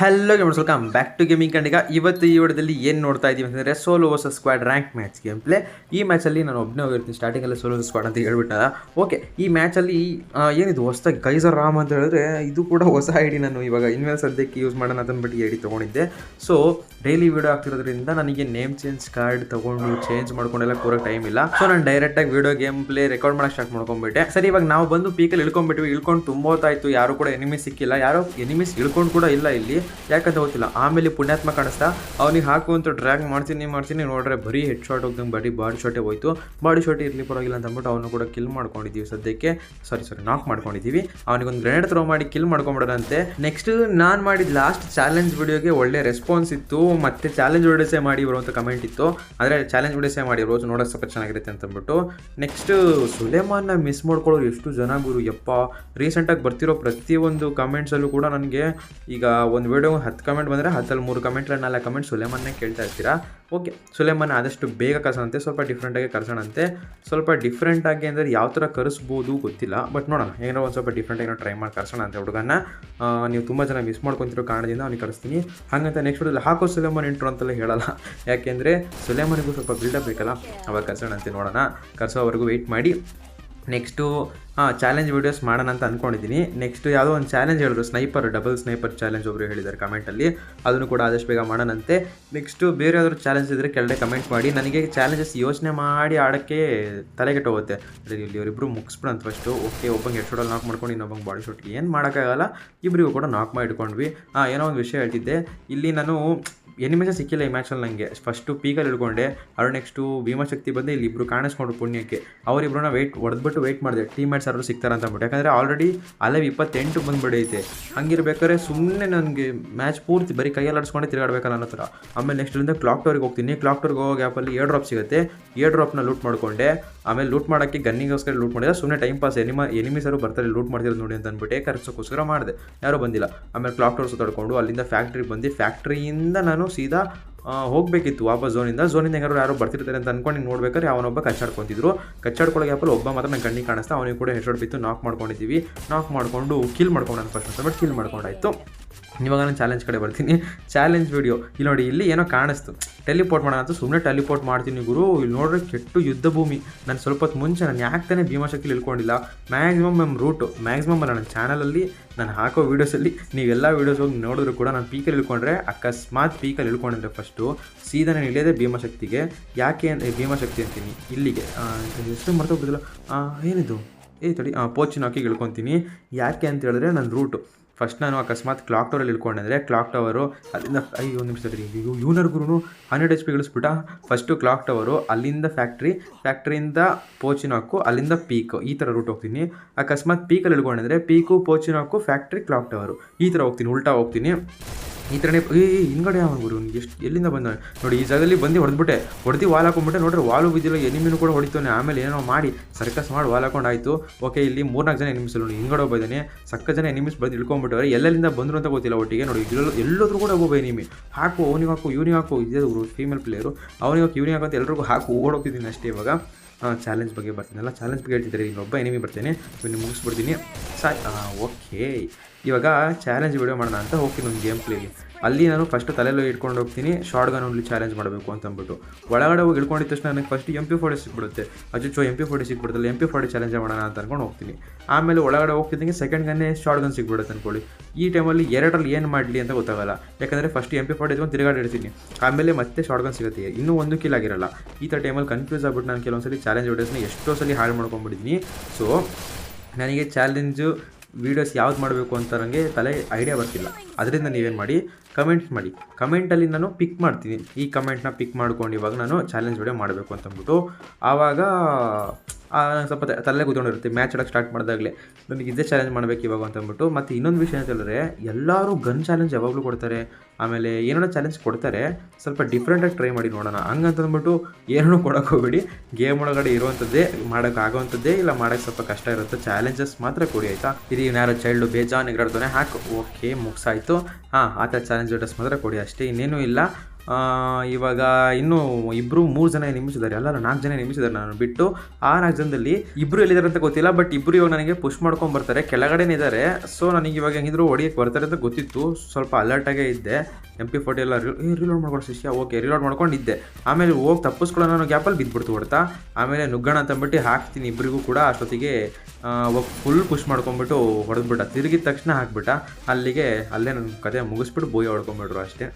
Hello gamers welcome back to gaming Kandiga ಇವತ್ತು ಈ ವಿಡಿಯೋದಲ್ಲಿ ಏನು ನೋಡ್ತಾ ಇದ್ದೀವಿ ಅಂತಂದರೆ solo versus squad rank match game play ಈ ಮ್ಯಾಚಲ್ಲಿ ನಾನು ಒಬ್ಬನೇ ಹೋಗಿರ್ತೀನಿ ಸ್ಟಾರ್ಟಿಂಗಲ್ಲಿ ಸೋಲೋ ಸ್ಕ್ವಾಡ್ ಅಂತ ಹೇಳ್ಬಿಟ್ಟ ಓಕೆ ಈ ಮ್ಯಾಚಲ್ಲಿ ಏನಿದು ಹೊಸ ಗೈಸರ್ ರಾಮ್ ಅಂತ ಹೇಳಿದ್ರೆ ಇದು ಕೂಡ ಹೊಸ ಐಡಿ ನಾನು ಇವಾಗ ಇನ್ವೆಲ್ ಸದ್ಯಕ್ಕೆ ಯೂಸ್ ಮಾಡೋಣ ಅಂತ ಐ ಐಡಿ ತೊಗೊಂಡಿದ್ದೆ. ಸೊ ಡೈಲಿ ವಿಡಿಯೋ ಆಗ್ತಿರೋದ್ರಿಂದ ನನಗೆ ನೇಮ್ ಚೇಂಜ್ ಕಾರ್ಡ್ ತೊಗೊಂಡು ಚೇಂಜ್ ಮಾಡ್ಕೊಂಡೆಲ್ಲ ಕೂರೋಕೆ ಟೈಮ್ ಇಲ್ಲ. ಸೊ ನಾನು ಡೈರೆಕ್ಟಾಗಿ ವಿಡಿಯೋ ಗೇಮ್ ಪ್ಲೇ ರೆಕಾರ್ಡ್ ಮಾಡಕ್ಕೆ ಸ್ಟಾರ್ಟ್ ಮಾಡ್ಕೊಂಡ್ಬಿಟ್ಟೆ ಸರಿ, ಇವಾಗ ನಾವು ಬಂದು ಪೀಕಲ್ಲಿ ಇಳ್ಕೊಂಡ್ಬಿಟ್ವಿ. ಇಳ್ಕೊಂಡು ತುಂಬ ಯಾರು ಕೂಡ ಎನಿಮಿ ಸಿಕ್ಕಿಲ್ಲ. ಯಾರೋ ಎನಿಮಿಸ್ ಇಳ್ಕೊಂಡು ಕೂಡ ಇಲ್ಲ ಇಲ್ಲಿ. ಯಾಕಂತ ಗೊತ್ತಿಲ್ಲ. ಆಮೇಲೆ ಪುಣ್ಯಾತ್ಮ ಕಾಣಿಸ್ತಾ, ಅವನಿಗೆ ಹಾಕು ಅಂತ ಡ್ರ್ಯಾಗ್ ಮಾಡ್ತೀನಿ ಮಾಡ್ತೀನಿ, ನೋಡ್ರೆ ಬರೀ ಹೆಡ್ ಶಾಟ್ ಹೋಗ್ದಂಗೆ ಬರೀ ಬಾಡಿ ಶಾಟೇ ಹೋಯ್ತು. ಬಾಡಿ ಶಾಟ್ ಇರಲಿ ಪರವಾಗಿಲ್ಲ ಅಂತ ಅಂದ್ಬಿಟ್ಟು ಅವನು ಕೂಡ ಕಿಲ್ ಮಾಡ್ಕೊಂಡಿದ್ದೀವಿ ಸದ್ಯಕ್ಕೆ. ಸಾರಿ ಸಾರಿ ನಾಕ್ ಮಾಡ್ಕೊಂಡಿದ್ದೀವಿ ಅವನಿಗೊಂದು ಗ್ರೆನೇಡ್ ಥ್ರೋ ಮಾಡಿ ಕಿಲ್ ಮಾಡ್ಕೊಂಬಿಡೋದಂತೆ ನೆಕ್ಸ್ಟ್ ನಾನು ಮಾಡಿದ ಲಾಸ್ಟ್ ಚಾಲೆಂಜ್ ವಿಡಿಯೋಗೆ ಒಳ್ಳೆ ರೆಸ್ಪಾನ್ಸ್ ಇತ್ತು. ಮತ್ತೆ ಚಾಲೆಂಜ್ ವಿಡಿಯೋಸೇ ಮಾಡಿ ಬರುವಂಥ ಕಮೆಂಟ್ ಇತ್ತು. ಆದರೆ ಚಾಲೆಂಜ್ ವಿಡಿಯೋಸೇ ಮಾಡಿ ರೋಜ್ ನೋಡೋಕೆ ಸ್ವಲ್ಪ ಚೆನ್ನಾಗಿರುತ್ತೆ ಅಂತ ಅಂದ್ಬಿಟ್ಟು. ನೆಕ್ಸ್ಟ್ ಸುಲೇಮಾನ್ನ ಮಿಸ್ ಮಾಡ್ಕೊಳ್ಳೋರು ಎಷ್ಟು ಜನ ಗುರು, ಯಪ್ಪ. ರೀಸೆಂಟಾಗಿ ಬರ್ತಿರೋ ಪ್ರತಿಯೊಂದು ಕಮೆಂಟ್ಸಲ್ಲೂ ಕೂಡ ನನಗೆ ಈಗ ಒಂದು ವಿಡಿಯೋ ಹತ್ತು ಕಮೆಂಟ್ ಬಂದರೆ ಹತ್ತಲ್ಲಿ ಮೂರು ಕಮೆಂಟ್ ನಾಲ್ಕು ಕಮೆಂಟ್ ಸುಲೇಮನ್ನೇ ಕೇಳ್ತಾ ಇರ್ತೀರಾ? ಓಕೆ ಸುಲೇಮನ್ ಆದಷ್ಟು ಬೇಗ ಕರ್ಸೋಣಂತೆ, ಸ್ವಲ್ಪ ಡಿಫ್ರೆಂಟಾಗಿ ಕರ್ಸೋಣಂತೆ. ಸ್ವಲ್ಪ ಡಿಫ್ರೆಂಟಾಗಿ ಅಂದರೆ ಯಾವ ಥರ ಕರೆಸ್ಬೋದು ಗೊತ್ತಿಲ್ಲ ಬಟ್ ನೋಡೋಣ. ಏನೋ ಒಂದು ಸ್ವಲ್ಪ ಡಿಫ್ರೆಂಟಾಗಿ ಟ್ರೈ ಮಾಡಿ ಕರ್ಸೋಣ ಅಂತ ಹುಡುಗನ ನೀವು ತುಂಬ ಜನ ಮಿಸ್ ಮಾಡ್ಕೊತಿರೋ ಕಾರಣದಿಂದ ಅವ್ನಿಗೆ ಕಳಿಸ್ತೀನಿ ಹಾಗಂತ ನೆಕ್ಸ್ಟ್ ವಿಡಿಯೋದಲ್ಲಿ ಹಾಕೋ ಸುಲೇಮನ್ ಇಂಟ್ರು ಅಂತೆಲ್ಲ ಹೇಳಲ್ಲ. ಯಾಕೆಂದರೆ ಸುಲೇಮನಿಗೂ ಸ್ವಲ್ಪ ಬಿಲ್ಡಪ್ ಬೇಕಲ್ಲ, ಅವಾಗ ಕರ್ಸೋಣಂತೆ ನೋಡೋಣ. ಕರ್ಸೋವರೆಗೂ ವೆಯ್ಟ್ ಮಾಡಿ. ನೆಕ್ಸ್ಟು ಹಾಂ ಚಾಲೆಂಜ್ ವೀಡಿಯೋಸ್ ಮಾಡೋಣ ಅಂತ ಅಂದ್ಕೊಂಡಿದ್ದೀನಿ ನೆಕ್ಸ್ಟ್ ಯಾವುದೋ ಒಂದು ಚಾಲೆಂಜ್ ಹೇಳಿದ್ರು. ಸ್ನೈಪರ್ ಡಬಲ್ ಸ್ನೈಪರ್ ಚಾಲೆಂಜ್ ಒಬ್ಬರು ಹೇಳಿದ್ದಾರೆ ಕಮೆಂಟಲ್ಲಿ ಅದನ್ನು ಕೂಡ ಆದಷ್ಟು ಬೇಗ ಮಾಡೋಣಂತೆ. ನೆಕ್ಸ್ಟು ಬೇರೆ ಯಾವ್ದಾದ್ರು ಚಾಲೆಂಜ್ ಇದ್ದರೆ ಕೆಳಗೆ ಕಮೆಂಟ್ ಮಾಡಿ. ನನಗೆ ಚಾಲೆಂಜಸ್ ಯೋಚನೆ ಮಾಡಿ ಆಡೋಕ್ಕೆ ತಲೆಗೆಟ್ಟು ಹೋಗುತ್ತೆ ಇಲ್ಲಿ ಇವರಿಬ್ಬರು ಮುಗಿಸ್ಬಿಡಂತ ಫಸ್ಟು ಓಕೆ ಒಬ್ಬಂಗೆ ಹೆಡ್ ಶೋಟಲ್ಲಿ ನಾಕ್ ಮಾಡ್ಕೊಂಡು ಇನ್ನೊಬ್ಬಂಗೆ ಬಾಡಿ ಶೋಟ್ಗೆ ಏನು ಮಾಡೋಕ್ಕಾಗಲ್ಲ. ಇಬ್ಬರಿಗೂ ಕೂಡ ನಾಕ್ ಮಾಡಿ ಇಟ್ಕೊಂಡ್ವಿ ಹಾಂ, ಏನೋ ಒಂದು ವಿಷಯ ಹೇಳ್ತಿದ್ದೆ. ಇಲ್ಲಿ ನಾನು ಎನಿಮೇಷನ್ ಸಿಕ್ಕಿಲ್ಲ ಈ ಮ್ಯಾಚಲ್ಲಿ ನನಗೆ ಫಸ್ಟು ಪೀಕಲ್ಲಿ ಇಳ್ಕೊಂಡೆ. ಅವ್ರು ನೆಕ್ಸ್ಟು ಭೀಮಾಶಕ್ತಿ ಬಂದು ಇಲ್ಲಿ ಇಬ್ಬರು ಕಾಣಿಸ್ಕೊಂಡ್ರು ಪುಣ್ಯಕ್ಕೆ. ಅವರಿಬ್ಬರನ್ನ ವೆಯ್ಟ್ ಹೊಡೆದ್ಬಿಟ್ಟು ವೆಯ್ಟ್ ಮಾಡಿದೆ. ಟೀಮ್ ಸಿಗ್ತಾರೆ ಅಂತ ಅಂದ್ಬಿಟ್ಟು. ಯಾಕಂದರೆ ಆಲ್ರೆಡಿ ಅಲೆವ್ ಇಪ್ಪತ್ತೆಂಟು ಬಂದುಬಿಡೈತೆ. ಹಂಗಿರ್ಬೇಕಾದ್ರೆ ಸುಮ್ಮನೆ ನನಗೆ ಮ್ಯಾಚ್ ಪೂರ್ತಿ ಬರೀ ಕೈಯಲ್ಲಿ ಆಡಿಸ್ಕೊಂಡೆ ತಿರುಗಾಡ್ಬೇಕಲ್ಲ ಅನ್ನೋ ಥರ. ಆಮೇಲೆ ನೆಕ್ಸ್ಟ್ ಇಲ್ಲಿಂದ ಕ್ಲಾಕ್ ಟವರ್ಗೆ ಹೋಗ್ತೀನಿ. ಕ್ಲಾಕ್ ಟವರ್ಗೆ ಹೋಗೋ ಗ್ಯಾಪಲ್ಲಿ ಏರ್ ಡ್ರಾಪ್ ಸಿಗುತ್ತೆ. ಏರ್ ಡ್ರಾಪ್ನ ಲೂಟ್ ಮಾಡ್ಕೊಂಡೆ. ಆಮೇಲೆ ಲೂಟ್ ಮಾಡೋಕ್ಕೆ ಗನ್ನಿಗೋಸ್ಕರ ಲೂಟ್ ಮಾಡಿದ್ರೆ ಸುಮ್ಮನೆ ಟೈಮ್ ಪಾಸ್ ಎನಿಮ ಎನಿಮಿಸರು ಬರ್ತಾರೆ ಲೂಟ್ ಮಾಡ್ತಿರೋದು ನೋಡಿ ಅಂತ ಅಂದ್ಬಿಟ್ಟು ಖರ್ಚಕ್ಕೋಸ್ಕರ ಮಾಡಿದೆ. ಯಾರೂ ಬಂದಿಲ್ಲ. ಆಮೇಲೆ ಕ್ಲಾಕ್ ಟವರ್ ಸುತ್ತಾಡ್ಕೊಂಡು ಅಲ್ಲಿಂದ ಫ್ಯಾಕ್ಟ್ರಿಗೆ ಬಂದು ಫ್ಯಾಕ್ಟ್ರಿಯಿಂದ ನಾನು ಸೀದಾ ಹೋಗ್ಬೇಕಿತ್ತು ವಾಪಸ್ ಝೋನಿಂದ ಝೋನಿಂದ ಹೆಂಗಾರು ಯಾರೋ ಬರ್ತಿರ್ತಾರೆ ಅಂತ ಅನ್ಕೊಂಡು ಹಿಂಗೆ ನೋಡ್ಬೇಕಾದ್ರೆ ಅವನೊಬ್ಬ ಕಚ್ಚಾಡ್ಕೊತಿದ್ರು. ಕಚ್ಚಾಡ್ಕೊಳ್ಳೋಕೆ ಗ್ಯಾಪಲ್ಲಿ ಒಬ್ಬ ಮಾತ್ರ ನಂಗೆ ಕಣ್ಣಿಗೆ ಕಾಣಿಸ್ತಾ, ಅವನಿಗೆ ಕೂಡ ಹೆಸರು ಬಿತ್ತು. ನಾಕ್ ಮಾಡ್ಕೊಂಡಿದ್ದೀವಿ. ನಾಕ್ ಮಾಡ್ಕೊಂಡು ಕಿಲ್ ಮಾಡ್ಕೊಂಡು ಫಸ್ಟ್ ಬಟ್ ಕಿಲ್ ಮಾಡ್ಕೊಂಡಾಯ್ತು. ಇವಾಗ ನಾನು ಚಾಲೆಂಜ್ ಕಡೆ ಬರ್ತೀನಿ. ಚಾಲೆಂಜ್ ವಿಡಿಯೋ ಇಲ್ಲಿ ನೋಡಿ, ಇಲ್ಲಿ ಏನೋ ಕಾಣಿಸ್ತು. ಟೆಲಿಪೋರ್ಟ್ ಮಾಡೋಣ ಅಂತ ಸುಮ್ಮನೆ ಟೆಲಿಪೋರ್ಟ್ ಮಾಡ್ತೀನಿ ಗುರು. ಇಲ್ಲಿ ನೋಡ್ರೆ ಕೆಟ್ಟು ಯುದ್ಧ ಭೂಮಿ. ನಾನು ಸ್ವಲ್ಪ ಹೊತ್ತು ಮುಂಚೆ ನಾನು ಯಾಕೆ ತಾನೇ ಭೀಮಾಶಕ್ತಿಲಿ ಇಳ್ಕೊಂಡಿಲ್ಲ. ಮ್ಯಾಕ್ಸಿಮಮ್ ನಮ್ಮ ರೂಟು ಮ್ಯಾಕ್ಸಿಮಮ್ ನನ್ನ ಚಾನಲಲ್ಲಿ ನಾನು ಹಾಕೋ ವೀಡಿಯೋಸಲ್ಲಿ ನೀವೆಲ್ಲ ವೀಡಿಯೋಸ್ ಹೋಗಿ ನೋಡಿದ್ರು ಕೂಡ ನಾನು ಪೀಕಲ್ಲಿ ಇಳ್ಕೊಂಡ್ರೆ ಅಕಸ್ಮಾತ್ ಪೀಕಲ್ಲಿ ಇಳ್ಕೊಂಡಿದ್ರೆ ಫಸ್ಟು ಸೀದಾ ನಾನು ಇಳಿಯೋದೇ ಭೀಮಾಶಕ್ತಿಗೆ. ಯಾಕೆ ಭೀಮಾಶಕ್ತಿ ಅಂತೀನಿ. ಇಲ್ಲಿಗೆ ಎಷ್ಟು ಮರ್ತೋಗ್ಬಿಟ್ಟಿಲ್ಲ ಏನಿದು? ಏ ತಡಿ ಪೋಚಿನ ಹಾಕಿ ಇಳ್ಕೊತೀನಿ. ಯಾಕೆ ಅಂತ ಹೇಳಿದ್ರೆ ನನ್ನ ರೂಟು ಫಸ್ಟ್ ನಾನು ಅಕಸ್ಮಾತ್ ಕ್ಲಾಕ್ ಟವರಲ್ಲಿ ಇಳ್ಕೊಂಡಂದರೆ ಕ್ಲಾಕ್ ಟವರು ಅಲ್ಲಿಂದ ಅಯ್ಯೋ, ಒಂದು ನಿಮಿಷ ತಡಿ. ಯೂನರ್ ಗುರು ಹಂಡ್ರೆಡ್ ಎಚ್ ಪಿ ಇಳಿಸ್ಬಿಟ್ಟ. ಫಸ್ಟು ಕ್ಲಾಕ್ ಟವರು ಅಲ್ಲಿಂದ ಫ್ಯಾಕ್ಟ್ರಿ ಫ್ಯಾಕ್ಟ್ರಿಯಿಂದ ಪೋಚಿನಾಕು ಅಲ್ಲಿಂದ ಪೀಕ್ ಈ ಥರ ರೂಟ್ ಹೋಗ್ತೀನಿ. ಅಕಸ್ಮಾತ್ ಪೀಕಲ್ಲಿ ಇಳ್ಕೊಂಡಂದರೆ peak Pochinki factory clock tower ಈ ಥರ ಹೋಗ್ತೀನಿ, ಉಲ್ಟಾ ಹೋಗ್ತೀನಿ. ಈ ಥರನೇ ಏ ಹಿಂಗಡೆ ಅವನು ಗುರು? ಎಷ್ಟು ಎಲ್ಲಿಂದ ಬಂದ ನೋಡಿ, ಈ ಜಾಗದಲ್ಲಿ ಬಂದು ಹೊಡೆದ್ಬಿಟ್ಟೆ. ಹೊಡೆದು ವಾಲ್ ಹಾಕೊಂಡ್ಬಿಟ್ಟೆ. ನೋಡ್ರಿ, ವಾಲು ಬಿದ್ದಿಲ್ಲ ಎನಿಮಿನೂ ಕೂಡ ಹೊಡಿತಾನೆ ಆಮೇಲೆ ಏನೋ ಮಾಡಿ ಸರ್ಕಸ್ ಮಾಡಿ ವಾಲ್ ಹಾಕೊಂಡು ಆಯಿತು ಓಕೆ, ಇಲ್ಲಿ ಮೂರ್ನಾಲ್ಕು ಜನ ಎನಿಮಿಸ್ ನೋಡಿ ಹಿಂಗಡೆ ಒಬ್ಬ ಸಕ್ಕ ಜನ ಎನಿಮಿಸ್ ಬಂದು ಇಳ್ಕೊಂಡ್ಬಿಟ್ಟವ್ರೆ. ಎಲ್ಲೆಲ್ಲಿಂದ ಬಂದರು ಅಂತ ಗೊತ್ತಿಲ್ಲ ಒಟ್ಟಿಗೆ. ನೋಡಿ ಎಲ್ಲೋ ಎಲ್ಲೋದ್ರೂ ಕೂಡ ಒಬ್ಬ ಎನಿಮಿ ಹಾಕು, ಅವನಿಗೆ ಹಾಕು, ಇವನಿಗೆ ಹಾಕು. ಇದೇ ಗುರು ಫೀಮೇಲ್ ಪ್ಲೇಯರು ಅವನಿಗೆ ಹಾಕು, ಇವನಿಗೆ ಹಾಕು ಅಂತ ಎಲ್ರಿಗೂ ಹಾಕು. ಓಡೋಗ್ತಿದ್ದೀನಿ ಅಷ್ಟೇ ಇವಾಗ. ಚಾಲೆಂಜ್ ಬಗ್ಗೆ ಬರ್ತೀನಲ್ಲ ಚಾಲೆಂಜ್ ಬಗ್ಗೆ ಹೇಳ್ತಿದ್ದಾರೆ. ಇನ್ನೊಬ್ಬ ಎನಿಮಿ ಬರ್ತೇನೆ. ಇವನು ಮುಗಿಸ್ಬಿಡ್ತೀನಿ. ಸಾಯ್ ಓಕೆ ಇವಾಗ ಚಾಲೆಂಜ್ ವಿಡಿಯೋ ಮಾಡೋಣ ಅಂತ ಹೋಗ್ತೀನಿ ಒಂದು ಗೇಮ್ ಪ್ಲೇಗೆ ಅಲ್ಲಿ ನಾನು ಫಸ್ಟ್ ತಲೆಯಲ್ಲಿ ಇಟ್ಕೊಂಡು ಹೋಗ್ತೀನಿ ಶಾರ್ಟ್ ಗನ್ ಓನ್ಲಿ ಚಾಲೆಂಜ್ ಮಾಡಬೇಕು ಅಂತ ಅಂದ್ಬಿಟ್ಟು. ಒಳಗಡೆ ಹೋಗಿ ಇಟ್ಕೊಂಡಿದ್ದ ತಕ್ಷಣ ನನಗೆ ಫಸ್ಟ್ ಎಂ ಪಿ ಫೋರ್ಟಿ ಸಿಕ್ಬಿಡುತ್ತೆ. ಅಚ್ಚು ಎಂ ಪಿ ಫೋರ್ಟಿ ಸಿಕ್ಬಿಡುತ್ತಲ್ಲ ಎಂ ಪಿ ಫೋರ್ಟಿ ಚಾಲೆಂಜ್ ಮಾಡೋಣ ಅಂತ ಅನ್ಕೊಂಡು ಹೋಗ್ತೀನಿ. ಆಮೇಲೆ ಒಳಗಡೆ ಹೋಗ್ತಿದ್ದಂಗೆ ಸೆಕೆಂಡ್ ಗನ್ನೇ ಶಾರ್ಟ್ ಗನ್ ಸಿಕ್ಬಿಡುತ್ತೆ ಅಂದ್ಕೊಳ್ಳಿ ಈ ಟೈಮಲ್ಲಿ ಎರಡರಲ್ಲಿ ಏನು ಮಾಡಲಿ ಅಂತ ಗೊತ್ತಾಗಲ್ಲ. ಯಾಕಂದರೆ ಫಸ್ಟ್ ಎಂ ಪಿ ಫೋರ್ಟಿ ಇದ್ಕೊಂಡು ತಿರುಗಾಡಿರ್ತೀನಿ ಆಮೇಲೆ ಮತ್ತೆ ಶಾರ್ಟ್ ಗನ್ ಸಿಗುತ್ತೆ. ಇನ್ನೂ ಒಂದು ಕಿಲ್ ಆಗಿರಲ್ಲ. ಈ ಥರ ಟೈಮಲ್ಲಿ ಕನ್ಫ್ಯೂಸ್ ಆಗ್ಬಿಟ್ಟು ನಾನು ಕೆಲವೊಂದ್ಸಲಿ ಚಾಲೆಂಜ್ ವಿಡಿಯೋಸ್ನ ಎಷ್ಟೋ ಸಲ ಹಾಳು ಮಾಡ್ಕೊಂಡ್ಬಿಟ್ಟಿದ್ದೀನಿ ಸೊ ನನಗೆ ಚಾಲೆಂಜು ವೀಡಿಯೋಸ್ ಯಾವ್ದು ಮಾಡಬೇಕು ಅಂತ ನನಗೆ ತಲೆ ಐಡಿಯಾ ಬರ್ತಿಲ್ಲ. ಅದರಿಂದ ನೀವೇನು ಮಾಡಿ ಕಮೆಂಟ್ ಮಾಡಿ. ಕಮೆಂಟಲ್ಲಿ ನಾನು ಪಿಕ್ ಮಾಡ್ತೀನಿ. ಈ ಕಮೆಂಟ್ನ ಪಿಕ್ ಮಾಡ್ಕೊಂಡು ಇವಾಗ ನಾನು ಚಾಲೆಂಜ್ ವಿಡಿಯೋ ಮಾಡಬೇಕು ಅಂತಂದ್ಬಿಟ್ಟು ಆವಾಗ ಸ್ವಲ್ಪ ತಲೆ ಕೂತ್ಕೊಂಡಿರುತ್ತೆ. ಮ್ಯಾಚ್ ಆಡೋಕ್ಕೆ ಸ್ಟಾರ್ಟ್ ಮಾಡಿದಾಗಲೇ. ನನಗೆ ಇದೇ ಚಾಲೆಂಜ್ ಮಾಡಬೇಕು ಇವಾಗ ಅಂತಂದ್ಬಿಟ್ಟು ಮತ್ತು ಇನ್ನೊಂದು ವಿಷಯ ಅಂತ ಹೇಳಿದ್ರೆ, ಎಲ್ಲರೂ ಗನ್ ಚಾಲೆಂಜ್ ಯಾವಾಗಲೂ ಕೊಡ್ತಾರೆ. ಆಮೇಲೆ ಏನೇನೋ ಚಾಲೆಂಜ್ ಕೊಡ್ತಾರೆ. ಸ್ವಲ್ಪ ಡಿಫ್ರೆಂಟಾಗಿ ಟ್ರೈ ಮಾಡಿ ನೋಡೋಣ. ಹಂಗಂತಂದ್ಬಿಟ್ಟು ಏನೂ ಕೊಡೋಕೆ ಹೋಗ್ಬೇಡಿ. ಗೇಮ್ ಒಳಗಡೆ ಇರುವಂಥದ್ದೇ ಮಾಡೋಕೆ ಆಗೋವಂಥದ್ದೇ ಇಲ್ಲ ಮಾಡೋಕ್ಕೆ ಸ್ವಲ್ಪ ಕಷ್ಟ ಇರುತ್ತೆ. ಚಾಲೆಂಜಸ್ ಮಾತ್ರ ಕೊಡಿ, ಆಯಿತಾ? ಇದು ಯಾರೋ ಚೈಲ್ಡು ಬೇಜಾನ್ ಇಗ್ರಾಡ್ತಾನೆ ಹಾಕು ಓಕೆ ಮುಗಿಸಾಯಿತು. ಹಾಂ ಆ ಥರ ಚಾಲೆಂಜ್ ಡ್ರೆಸ್ ಮಾತ್ರ ಕೊಡಿ. ಅಷ್ಟೇ, ಇನ್ನೇನೂ ಇಲ್ಲ. ಇವಾಗ ಇನ್ನೂ ಇಬ್ಬರು ಮೂರು ಜನ ನಿಮಿಸಿದ್ದಾರೆ ಅಲ್ಲ ನಾಲ್ಕು ಜನ ನಿಮಿಸಿದ್ದಾರೆ ನಾನು ಬಿಟ್ಟು. ಆ ನಾಲ್ಕು ಜನದಲ್ಲಿ ಇಬ್ಬರು ಎಲ್ಲಿದ್ದಾರೆ ಅಂತ ಗೊತ್ತಿಲ್ಲ ಬಟ್ ಇಬ್ರು ಇವಾಗ ನನಗೆ ಪುಷ್ ಮಾಡ್ಕೊಂಡು ಬರ್ತಾರೆ. ಕೆಳಗಡೆನೇ ಇದ್ದಾರೆ. ಸೊ ನನಗೆ ಇವಾಗ ಹೆಂಗಿದ್ರು ಹೊಡಿಯಕ್ಕೆ ಬರ್ತಾರೆ ಅಂತ ಗೊತ್ತಿತ್ತು. ಸ್ವಲ್ಪ ಅಲರ್ಟಾಗೇ ಇದ್ದೆ. ಎಂ ಪಿ ಫೋರ್ಟಿ ಎಲ್ಲ ರಿಲೋಡ್ ಮಾಡ್ಕೊಂಡು ಶಿಷ್ಯ. ಓಕೆ ರಿಲೋಡ್ ಮಾಡ್ಕೊಂಡಿದ್ದೆ. ಆಮೇಲೆ ಹೋಗಿ ತಪ್ಪಿಸ್ಕೊಳ್ಳೋ ನಾನು ಗ್ಯಾಪಲ್ಲಿ ಬಿದ್ದುಬಿಡ್ತು ಹೊಡ್ತಾ. ಆಮೇಲೆ ನುಗ್ಗಣ ಅಂತಂದ್ಬಿಟ್ಟು ಹಾಕ್ತೀನಿ ಇಬ್ಬರಿಗೂ ಕೂಡ. ಅಷ್ಟೊತ್ತಿಗೆ ಫುಲ್ ಪುಷ್ ಮಾಡ್ಕೊಂಬಿಟ್ಟು ಹೊಡೆದ್ಬಿಟ್ಟ. ತಿರುಗಿದ ತಕ್ಷಣ ಹಾಕ್ಬಿಟ್ಟ. ಅಲ್ಲಿಗೆ, ಅಲ್ಲೇ ನನ್ನ ಕತೆ ಮುಗಿಸ್ಬಿಟ್ಟು ಬೋಯ್ ಹೊಡ್ಕೊಂಬಿಟ್ರು ಅಷ್ಟೇ.